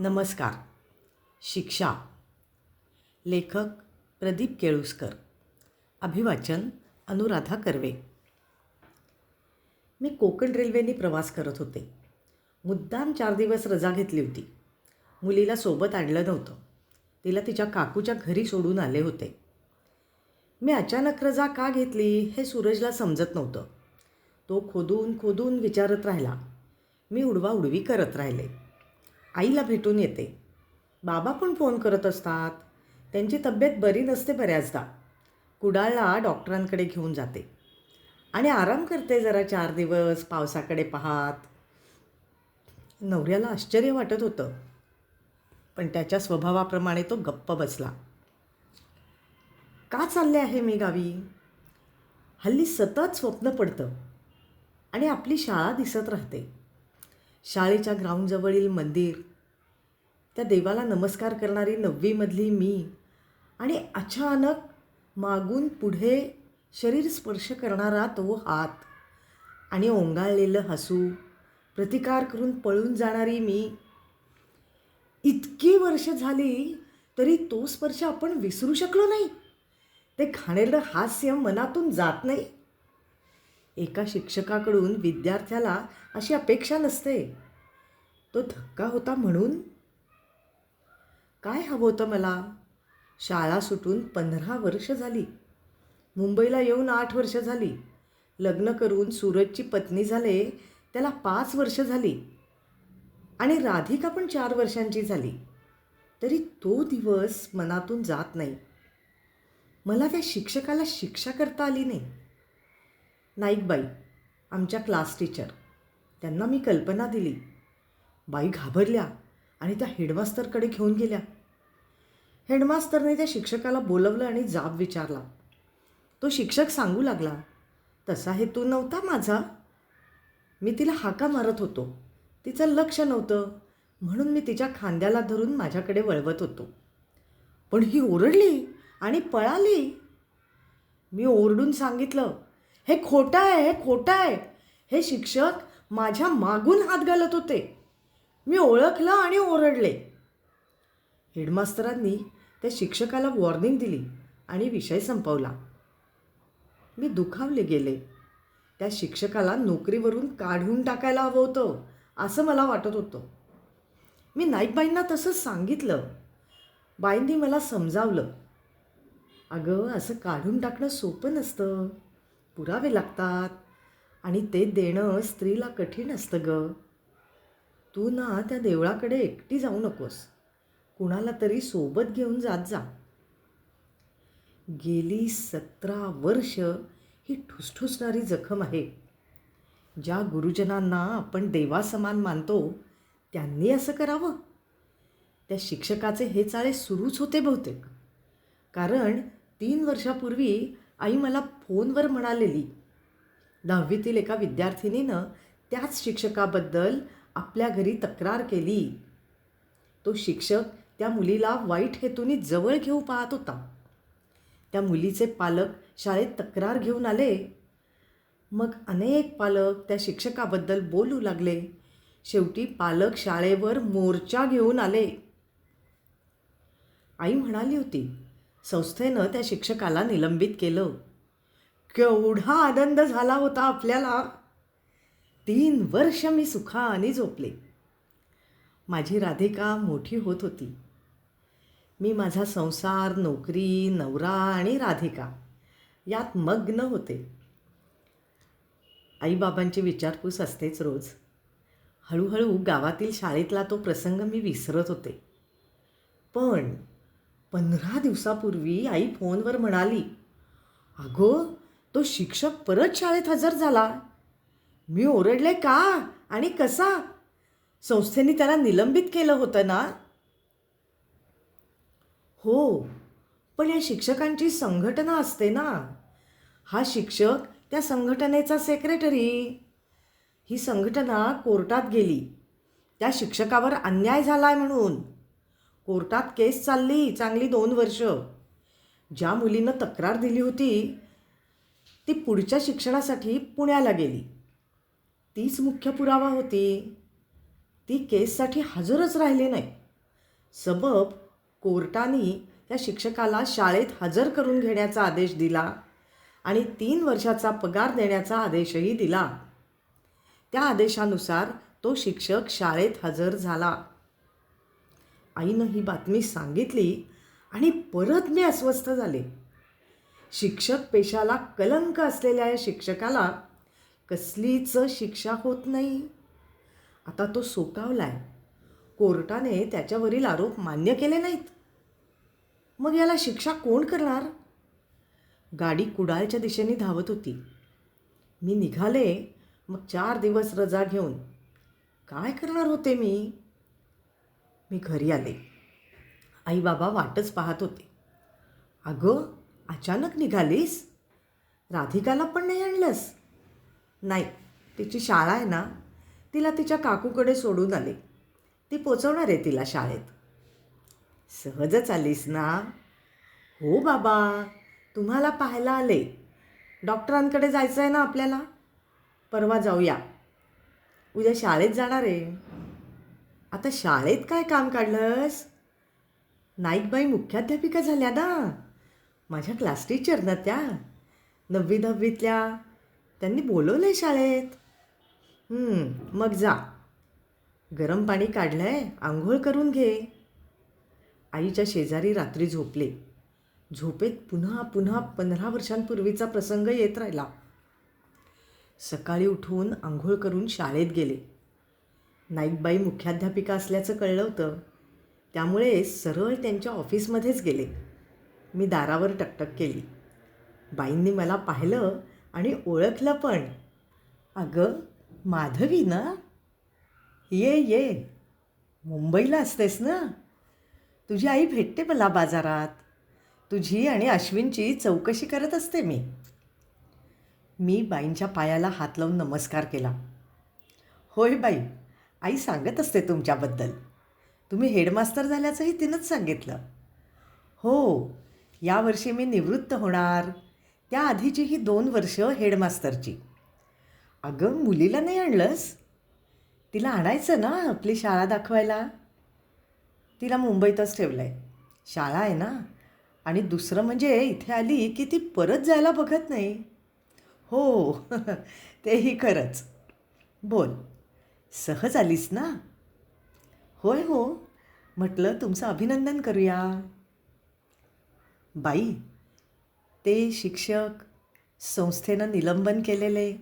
नमस्कार. शिक्षा. लेखक प्रदीप केळुसकर. अभिवाचन अनुराधा कर्वे. मी कोकण रेल्वेने प्रवास करत होते. मुद्दाम चार दिवस रजा घेतली होती. मुलीला सोबत आणलं नव्हतं. तिला तिच्या काकूच्या घरी सोडून आले होते. मी अचानक रजा का घेतली हे सूरजला समजत नव्हतं. तो खोदून खोदून विचारत राहिला. मी उडवा उडवी करत राहिले. आईला भेटून येते. बाबा पण फोन करत असतात. त्यांची तब्येत बरी नसते बऱ्याचदा. कुडाळला डॉक्टरांकडे घेऊन जाते. आणि आराम करते जरा चार दिवस पावसाकडे पाहात. नवऱ्याला आश्चर्य वाटत होतं. पण त्याच्या स्वभावाप्रमाणे तो गप्प बसला. का चालले आहे मी गावी? हल्ली सतत स्वप्न पडतं आणि आपली शाळा दिसत राहते. शाळेच्या ग्राउंडजवळील मंदिर. त्या देवाला नमस्कार करणारी नववीमधली मी आणि अचानक मागून पुढे शरीर स्पर्श करणारा तो हात आणि ओंगाळलेलं हसू प्रतिकार करून पळून जाणारी मी. इतकी वर्ष झाली तरी तो स्पर्श आपण विसरू शकलो नाही. ते घाणेरडं हास्य मनातून जात नाही. एका शिक्षकाकडून विद्यार्थ्याला अशी अपेक्षा नसते. तो धक्का होता म्हणून? काय हवं होतं मला? शाळा सुटून पंधरा वर्ष झाली. मुंबईला येऊन आठ वर्ष झाली. लग्न करून सूरजची पत्नी झाले त्याला पाच वर्ष झाली. आणि राधिका पण चार वर्षांची झाली. तरी तो दिवस मनातून जात नाही. मला त्या शिक्षकाला शिक्षा करता आली नाही. नाईकबाई आमच्या क्लास टीचर. त्यांना मी कल्पना दिली. बाई घाबरल्या आणि त्या हेडमास्तरकडे घेऊन गेल्या. हेडमास्तरने त्या शिक्षकाला बोलवलं आणि जाब विचारला. तो शिक्षक सांगू लागला तसा हेतू नव्हता माझा. मी तिला हाका मारत होतो. तिचं लक्ष नव्हतं. म्हणून मी तिच्या खांद्याला धरून माझ्याकडे वळवत होतो. पण ही ओरडली आणि पळाली. मी ओरडून सांगितलं हे खोटं आहे हे खोटं आहे. हे शिक्षक माझ्या मागून हात घालत होते. मी ओळखलं आणि ओरडले. हेडमास्तरांनी त्या शिक्षकाला वॉर्निंग दिली आणि विषय संपवला. मी दुखावले गेले. त्या शिक्षकाला नोकरीवरून काढून टाकायला हवं होतं असं मला वाटत होतं. मी नाईकबाईंना तसं सांगितलं. बाईंनी मला समजावलं. अगं असं काढून टाकणं सोपं नसतं. पुरावे लागतात. आणि ते देणं स्त्रीला कठीण असतं ग. तू ना त्या देवळाकडे एकटी जाऊ नकोस. कुणाला तरी सोबत घेऊन जात जा. गेली सतरा वर्ष ही ठुसठुसणारी जखम आहे. ज्या गुरुजनांना आपण देवासमान मानतो त्यांनी असं करावं? त्या शिक्षकाचे हे चाळे सुरूच होते बहुतेक. कारण तीन वर्षापूर्वी आई मला फोनवर म्हणालेली. दहावीतील एका विद्यार्थिनीनं त्याच शिक्षकाबद्दल आपल्या घरी तक्रार केली. तो शिक्षक त्या मुलीला वाईट हेतूने जवळ घेऊ पाहत होता. त्या मुलीचे पालक शाळेत तक्रार घेऊन आले. मग अनेक पालक त्या शिक्षकाबद्दल बोलू लागले. शेवटी पालक शाळेवर मोर्चा घेऊन आले. आई म्हणाली होती संस्थेनं त्या शिक्षकाला निलंबित केलं. केवढा आनंद झाला होता आपल्याला. तीन वर्ष मी सुखाने झोपले. माझी राधिका मोठी होत होती. मी माझा संसार नोकरी नवरा आणि राधिका यात मग्न होते. आईबाबांची विचारपूस असतेच रोज. हळूहळू गावातील शाळेतला तो प्रसंग मी विसरत होते. पण पंधरा दिवसापूर्वी आई फोनवर म्हणाली अगं तो शिक्षक परत शाळेत हजर झाला. मी ओरडले का? आणि कसा? संस्थेने त्याला निलंबित केलं होतं ना? हो पण या शिक्षकांची संघटना असते ना? हा शिक्षक त्या संघटनेचा सेक्रेटरी ही संघटना कोर्टात गेली. त्या शिक्षकावर अन्याय झाला आहे म्हणून. कोर्टात केस चालली चांगली दोन वर्ष. ज्या मुलीनं तक्रार दिली होती ती पुढच्या शिक्षणासाठी पुण्याला गेली. तीच मुख्य पुरावा होती. ती केससाठी हजरच राहिली नाही. सबब कोर्टाने त्या शिक्षकाला शाळेत हजर करून घेण्याचा आदेश दिला आणि तीन वर्षाचा पगार देण्याचा आदेशही दिला. त्या आदेशानुसार तो शिक्षक शाळेत हजर झाला. आईनं ही बातमी सांगितली आणि परत मी अस्वस्थ झाले. शिक्षक पेशाला कलंक असलेल्या या शिक्षकाला कसलीच शिक्षा होत नाही. आता तो सोकावलाय. कोर्टाने त्याच्यावरील आरोप मान्य केले नाहीत. मग याला शिक्षा कोण करणार? गाडी कुडाळच्या दिशेने धावत होती. मी निघाले मग चार दिवस रजा घेऊन. काय करणार होते मी? मी घरी आले. आई बाबा वाटच पाहत होते. अगं अचानक निघालीस? राधिकाला पण नाही आणलंस? नाही तिची शाळा आहे ना तिला तिच्या काकूकडे सोडून आले. ती पोचवणार आहे तिला शाळेत. सहजच आलीस ना? हो बाबा तुम्हाला पाहायला आले. डॉक्टरांकडे जायचं आहे ना आपल्याला? परवा जाऊया. उद्या शाळेत जाणार आहे. आता शाळेत काय काम काढलंस? नाईकबाई मुख्याध्यापिका झाल्या ना? माझ्या क्लास टीचर ना त्या. नववी दहावीतल्या त्यांनी बोलवलं आहे शाळेत मग जा. गरम पाणी काढलंय आंघोळ करून घे. आईच्या शेजारी रात्री झोपले. झोपेत पुन्हा पुन्हा पंधरा वर्षांपूर्वीचा प्रसंग येत राहिला. सकाळी उठून आंघोळ करून शाळेत गेले. नाईकबाई मुख्याध्यापिका असल्याचं कळलं होतं. त्यामुळे सरळ त्यांच्या ऑफिसमध्येच गेले. मी दारावर टकटक केली. बाईंनी मला पाहिलं आणि ओळखलं पण. अगं माधवी ना? ये ये. मुंबईला असतेस ना? तुझी आई भेटते मला बाजारात. तुझी आणि अश्विनची चौकशी करत असते मी. मी बाईंच्या पायाला हात लावून नमस्कार केला. होय बाई आई सांगत असते तुमच्याबद्दल. तुम्ही हेडमास्तर झाल्याचंही तिनंच सांगितलं. हो यावर्षी मी निवृत्त होणार. त्याआधीची ही दोन वर्ष हेडमास्तरची. अगं मुलीला नाही आणलंस? तिला आणायचं ना आपली शाळा दाखवायला? तिला मुंबईतच ठेवलं आहे शाळा आहे ना? आणि दुसरं म्हणजे इथे आली की ती परत जायला बघत नाही. हो तेही खरंच. बोल. सहज आलीस ना? होय हो. म्हटलं तुमचं अभिनंदन करूया. बाई ते शिक्षक संस्थेनं निलंबन केलेले.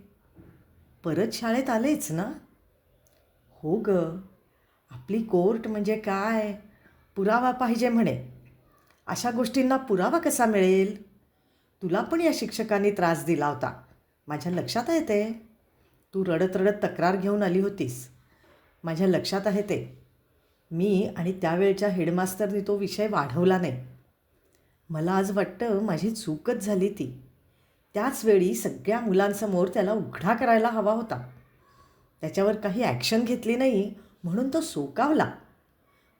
परत शाळेत आलेच ना? हो ग. आपली कोर्ट म्हणजे काय? पुरावा पाहिजे म्हणे. अशा गोष्टींना पुरावा कसा मिळेल? तुला पण या शिक्षकांनी त्रास दिला होता. माझ्या लक्षात आहे ते. तू रडत रडत तक्रार घेऊन आली होतीस. माझ्या लक्षात आहे ते. मी आणि त्यावेळच्या हेडमास्टरनी तो विषय वाढवला नाही. मला आज वाटतं माझी चूकच झाली ती. त्याच वेळी सगळ्या मुलांसमोर त्याला उघडा करायला हवा होता. त्याच्यावर काही ॲक्शन घेतली नाही म्हणून तो सोकावला.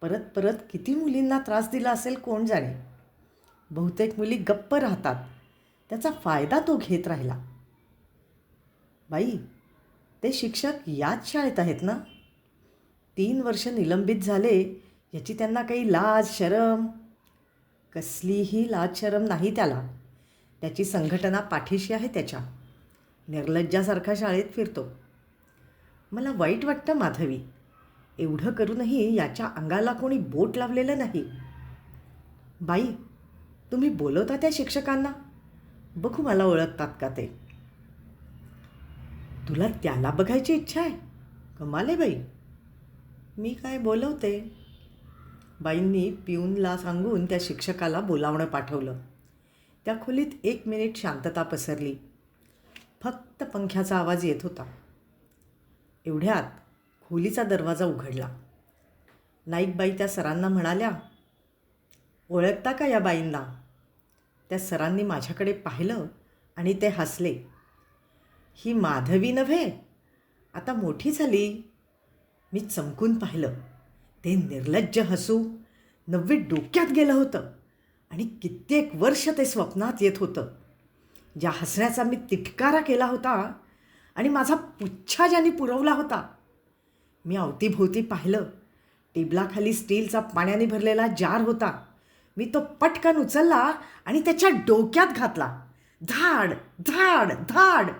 परत परत किती मुलींना त्रास दिला असेल कोण जाणे? बहुतेक मुली गप्प राहतात. त्याचा फायदा तो घेत राहिला. बाई ते शिक्षक याच शाळेत आहेत ना? तीन वर्ष निलंबित झाले याची त्यांना काही लाज शरम कसलीही लाज शरम नाही त्याला. त्याची संघटना पाठीशी आहे त्याच्या. निर्लज्जासारखा शाळेत फिरतो. मला वाईट वाटतं माधवी. एवढं करूनही याच्या अंगाला कोणी बोट लावलेलं नाही. बाई तुम्ही बोलवता त्या शिक्षकांना? बघू मला ओळखतात का ते. तुला त्याला बघायची इच्छा आहे? कमाले बाई. मी काय बोलवते? बाईंनी पिऊनला सांगून त्या शिक्षकाला बोलावणं पाठवलं. त्या खोलीत एक मिनिट शांतता पसरली. फक्त पंख्याचा आवाज येत होता. एवढ्यात खोलीचा दरवाजा उघडला. नाईकबाई त्या सरांना म्हणाल्या ओळखता का या बाईंना? त्या सरांनी माझ्याकडे पाहिलं आणि ते हसले. ही माधवी नव्हे? आता मोठी झाली मी चमकून पाहिलं. ते निर्लज्ज हसू नव्वे डोक्यात गेलं होतं आणि कित्येक वर्ष ते स्वप्नात येत होतं. ज्या हसण्याचा मी तिटकारा केला होता आणि माझा पुच्छा ज्याने पुरवला होता मी अवतीभोवती पाहिलं. टेबलाखाली स्टीलचा पाण्याने भरलेला जार होता. मी तो पटकन उचलला आणि त्याच्या डोक्यात घातला. धाड धाड धाड.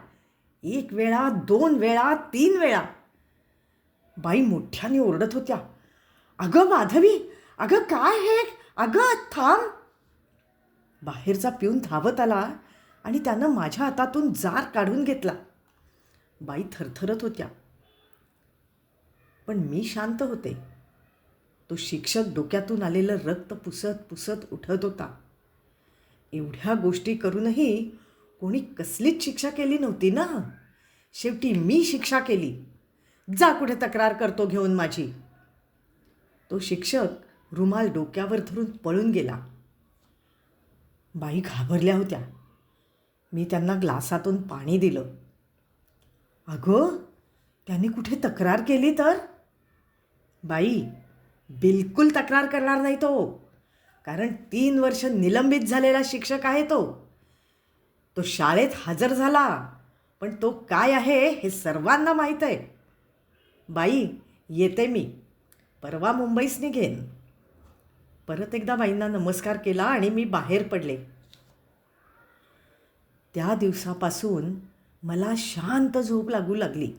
एक वेळा दोन वेळा तीन वेळा. बाई मोठ्याने ओरडत होत्या. अगं माधवी अगं काय हे? अगं थांब. बाहेरचा पिऊन धावत आला आणि त्यानं माझ्या हातातून जार काढून घेतला. बाई थरथरत होत्या. पण मी शांत होते. तो शिक्षक डोक्यातून आलेलं रक्त पुसत पुसत उठत होता. एवढ्या गोष्टी करूनही कोणी कसलीच शिक्षा केली नव्हती ना. शेवटी मी शिक्षा केली. जा कुठे तक्रार करतो घेऊन माझी. तो शिक्षक रुमाल डोक्यावर धरून पळून गेला. बाई घाबरल्या होत्या. मी त्यांना ग्लासातून पाणी दिलं. अगं त्यांनी कुठे तक्रार केली तर? बाई बिलकुल तक्रार करणार नाही तो. कारण तीन वर्ष निलंबित झालेला शिक्षक आहे तो. तो शाळेत हजर झाला. पण तो काय आहे हे सर्वांना माहीत आहे. बाई येते मी. परवा मुंबईस निघेन परत एकदा बाईंना नमस्कार केला आणि मी बाहेर पडले. त्या दिवसापासून मला शांत झोप लागू लागली.